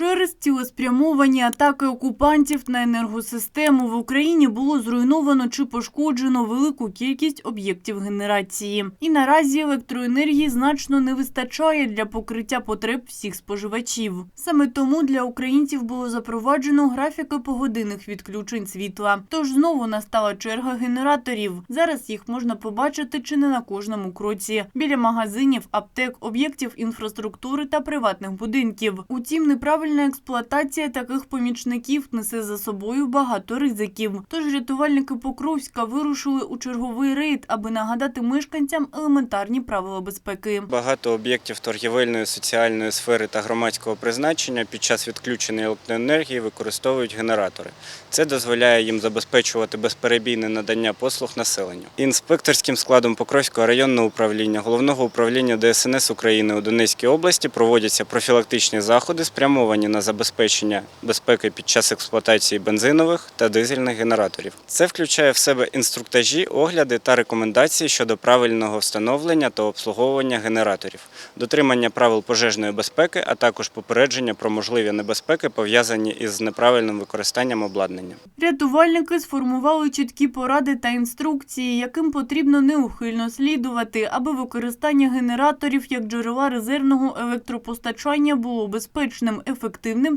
Через цілеспрямовані атаки окупантів на енергосистему в Україні було зруйновано чи пошкоджено велику кількість об'єктів генерації. І наразі електроенергії значно не вистачає для покриття потреб всіх споживачів. Саме тому для українців було запроваджено графіки погодинних відключень світла. Тож знову настала черга генераторів. Зараз їх можна побачити чи не на кожному кроці. Біля магазинів, аптек, об'єктів інфраструктури та приватних будинків. Утім, неправильна експлуатація таких помічників несе за собою багато ризиків. Тож рятувальники Покровська вирушили у черговий рейд, аби нагадати мешканцям елементарні правила безпеки. Багато об'єктів торгівельної, соціальної сфери та громадського призначення під час відключення електроенергії використовують генератори. Це дозволяє їм забезпечувати безперебійне надання послуг населенню. Інспекторським складом Покровського районного управління Головного управління ДСНС України у Донецькій області проводяться профілактичні заходи, спрямовані на забезпечення безпеки під час експлуатації бензинових та дизельних генераторів. Це включає в себе інструктажі, огляди та рекомендації щодо правильного встановлення та обслуговування генераторів, дотримання правил пожежної безпеки, а також попередження про можливі небезпеки, пов'язані із неправильним використанням обладнання. Рятувальники сформували чіткі поради та інструкції, яким потрібно неухильно слідувати, аби використання генераторів як джерела резервного електропостачання було безпечним, ефективним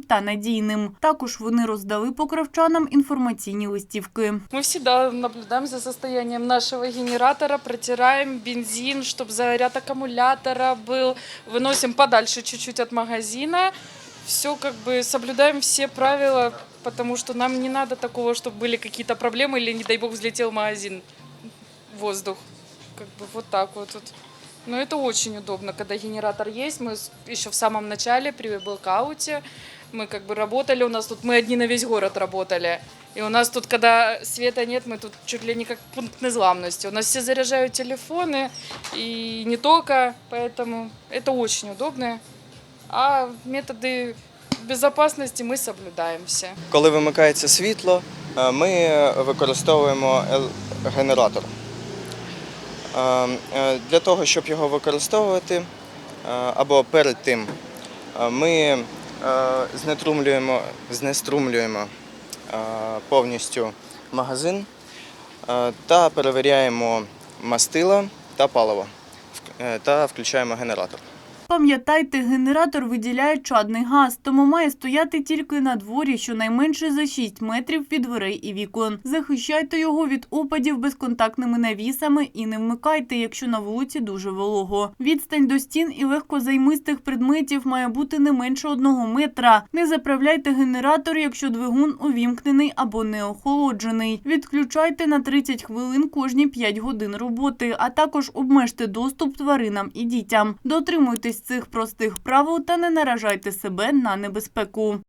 та надійним. Також вони роздали покровчанам інформаційні листівки. Мы всегда наблюдаем за состоянием нашего генератора, протираем бензин, чтобы заряд аккумулятора был, выносим подальше чуть-чуть от магазина. Все как бы соблюдаем все правила, потому что нам не надо такого, чтобы были какие-то проблемы или, не дай бог, взлетел магазин в воздух. Как бы вот так вот. вот. Но это очень удобно, когда генератор есть. Мы с- еще в самом начале при блокауте мы как бы работали, у нас тут мы одни на весь город работали. И у нас тут, когда света нет, мы тут чуть ли не как пункт незламности. У нас все заряжают телефоны, и не только, поэтому это очень удобно. А методы безопасности мы соблюдаем все. Коли вимикається світло, е, ми використовуємо ел- генератор. Е, Для того, щоб його використовувати, е, або перед тим, е, ми знетрумлюємо, знеструмлюємо повністю магазин та перевіряємо мастила та паливо та включаємо генератор. Пам'ятайте, генератор виділяє чадний газ, тому має стояти тільки на дворі, щонайменше за 6 метрів від дверей і вікон. Захищайте його від опадів безконтактними навісами і не вмикайте, якщо на вулиці дуже волого. Відстань до стін і легкозаймистих предметів має бути не менше одного метра. Не заправляйте генератор, якщо двигун увімкнений або не охолоджений. Відключайте на 30 хвилин кожні 5 годин роботи, а також обмежте доступ тваринам і дітям. Дотримуйтесь цих простих правил та не наражайте себе на небезпеку.